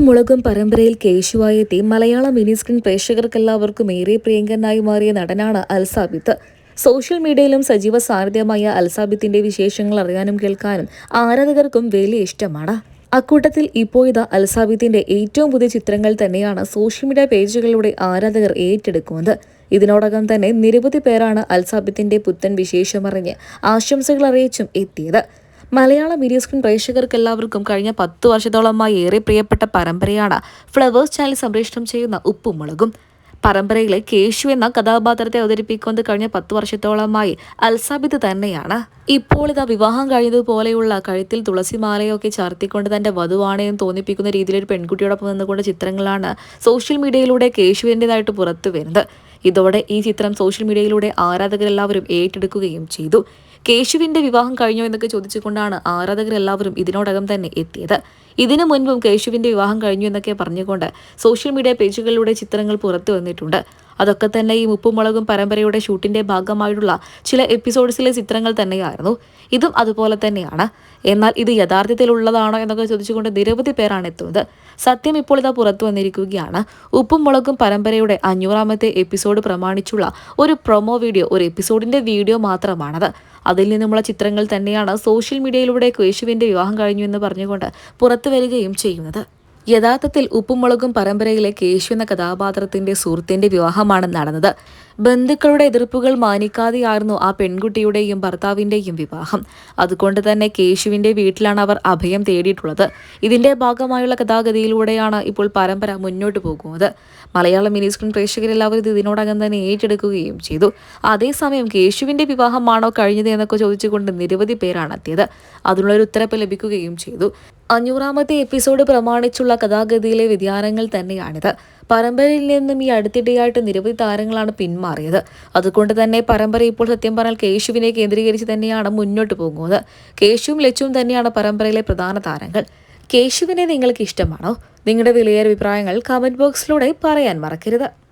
ഉപ്പും മുളകും പരമ്പരയിൽ കേശുവായെത്തി മലയാള മിനി സ്ക്രീൻ പ്രേക്ഷകർക്കെല്ലാവർക്കും ഏറെ പ്രിയങ്കരനായി മാറിയ നടനാണ് അൽസാബിത്ത്. സോഷ്യൽ മീഡിയയിലും സജീവ സാന്നിധ്യമായ അൽസാബിത്തിന്റെ വിശേഷങ്ങൾ അറിയാനും കേൾക്കാനും ആരാധകർക്കും വലിയ ഇഷ്ടമാണ്. അക്കൂട്ടത്തിൽ ഇപ്പോൾ ഇതാ അൽസാബിത്തിന്റെ ഏറ്റവും പുതിയ ചിത്രങ്ങൾ തന്നെയാണ് സോഷ്യൽ മീഡിയ പേജുകളിലൂടെ ആരാധകർ ഏറ്റെടുക്കുന്നത്. ഇതിനോടകം തന്നെ നിരവധി പേരാണ് അൽസാബിത്തിന്റെ പുത്തൻ വിശേഷമറിഞ്ഞ് ആശംസകൾ അറിയിച്ചും എത്തിയത്. മലയാള വീഡിയോ സ്ക്രീൻ പ്രേക്ഷകർക്ക് എല്ലാവർക്കും കഴിഞ്ഞ പത്ത് വർഷത്തോളമായി ഏറെ പ്രിയപ്പെട്ട പരമ്പരയാണ് ഫ്ലവേഴ്സ് ചാനൽ സംപ്രേഷണം ചെയ്യുന്ന ഉപ്പും മുളകും. പരമ്പരയിലെ കേശു എന്ന കഥാപാത്രത്തെ അവതരിപ്പിക്കുന്നത് കഴിഞ്ഞ പത്ത് വർഷത്തോളമായി അൽസാബിദ് തന്നെയാണ്. ഇപ്പോൾ ഇതാ വിവാഹം കഴിഞ്ഞതുപോലെയുള്ള കഴുത്തിൽ തുളസിമാലയൊക്കെ ചാർത്തിക്കൊണ്ട് തന്റെ വധുവാണെന്ന് തോന്നിപ്പിക്കുന്ന രീതിയിൽ ഒരു പെൺകുട്ടിയോടൊപ്പം നിന്നുകൊണ്ട് ചിത്രങ്ങളാണ് സോഷ്യൽ മീഡിയയിലൂടെ കേശുവിന്റെതായിട്ട് പുറത്തു വരുന്നത് ഇതോടെ ഈ ചിത്രം സോഷ്യൽ മീഡിയയിലൂടെ ആരാധകരെല്ലാവരും ഏറ്റെടുക്കുകയും ചെയ്തു. കേശുവിന്റെ വിവാഹം കഴിഞ്ഞോ എന്നൊക്കെ ചോദിച്ചുകൊണ്ടാണ് ആരാധകർ എല്ലാവരും ഇതിനോടകം തന്നെ എത്തിയത്. ഇതിനു മുൻപും കേശുവിന്റെ വിവാഹം കഴിഞ്ഞു എന്നൊക്കെ പറഞ്ഞുകൊണ്ട് സോഷ്യൽ മീഡിയ പേജുകളിലൂടെ ചിത്രങ്ങൾ പുറത്തു വന്നിട്ടുണ്ട്. അതൊക്കെ തന്നെ ഈ ഉപ്പുമുളകും പരമ്പരയുടെ ഷൂട്ടിന്റെ ഭാഗമായിട്ടുള്ള ചില എപ്പിസോഡ്സിലെ ചിത്രങ്ങൾ തന്നെയായിരുന്നു. ഇതും അതുപോലെ തന്നെയാണ്. എന്നാൽ ഇത് യഥാർത്ഥത്തിലുള്ളതാണോ എന്നൊക്കെ ചോദിച്ചുകൊണ്ട് നിരവധി പേരാണ് എത്തുന്നത്. സത്യം ഇപ്പോൾ ഇതാ പുറത്തു വന്നിരിക്കുകയാണ്. ഉപ്പും മുളകും പരമ്പരയുടെ അഞ്ഞൂറാമത്തെ എപ്പിസോഡ് പ്രമാണിച്ചുള്ള ഒരു പ്രൊമോ വീഡിയോ ഒരു എപ്പിസോഡിന്റെ വീഡിയോ മാത്രമാണത്. അതിൽ നിന്നുമുള്ള ചിത്രങ്ങൾ തന്നെയാണ് സോഷ്യൽ മീഡിയയിലൂടെ കേശുവിന്റെ വിവാഹം കഴിഞ്ഞു എന്ന് പറഞ്ഞുകൊണ്ട് പുറത്തു വരികയും ചെയ്യുന്നത്. യഥാർത്ഥത്തിൽ ഉപ്പുമുളകും പരമ്പരയിലെ കേശു എന്ന കഥാപാത്രത്തിന്റെ സുഹൃത്തിന്റെ വിവാഹമാണ് നടന്നത്. ബന്ധുക്കളുടെ എതിർപ്പുകൾ മാനിക്കാതെയായിരുന്നു ആ പെൺകുട്ടിയുടെയും ഭർത്താവിന്റെയും വിവാഹം. അതുകൊണ്ട് തന്നെ കേശുവിന്റെ വീട്ടിലാണ് അവർ അഭയം തേടിയിട്ടുള്ളത്. ഇതിന്റെ ഭാഗമായുള്ള കഥാഗതിയിലൂടെയാണ് ഇപ്പോൾ പരമ്പര മുന്നോട്ട് പോകുന്നത്. മലയാളം മിനി സ്ക്രീൻ പ്രേക്ഷകരെല്ലാവരും ഇതിനോടകം തന്നെ ഏറ്റെടുക്കുകയും ചെയ്തു. അതേസമയം കേശുവിന്റെ വിവാഹമാണോ കഴിഞ്ഞത് എന്നൊക്കെ ചോദിച്ചുകൊണ്ട് നിരവധി പേരാണ് എത്തിയത്. അതിനുള്ളൊരു ഉത്തരപ്പ് ലഭിക്കുകയും ചെയ്തു. അഞ്ഞൂറാമത്തെ എപ്പിസോഡ് പ്രമാണിച്ചുള്ള കഥാഗതിയിലെ വ്യതിയാനങ്ങൾ തന്നെയാണിത്. പരമ്പരയിൽ നിന്നും ഈ അടുത്തിടെയായിട്ട് നിരവധി താരങ്ങളാണ് പിന്മാറിയത്. അതുകൊണ്ട് തന്നെ പരമ്പര ഇപ്പോൾ സത്യം പറഞ്ഞാൽ കേശുവിനെ കേന്ദ്രീകരിച്ച് തന്നെയാണ് മുന്നോട്ട് പോകുന്നത്. കേശുവും ലച്ചുവും തന്നെയാണ് പരമ്പരയിലെ പ്രധാന താരങ്ങൾ. കേശുവിനെ നിങ്ങൾക്ക് ഇഷ്ടമാണോ? നിങ്ങളുടെ വിലയേറെ അഭിപ്രായങ്ങൾ കമന്റ് ബോക്സിലൂടെ പറയാൻ മറക്കരുത്.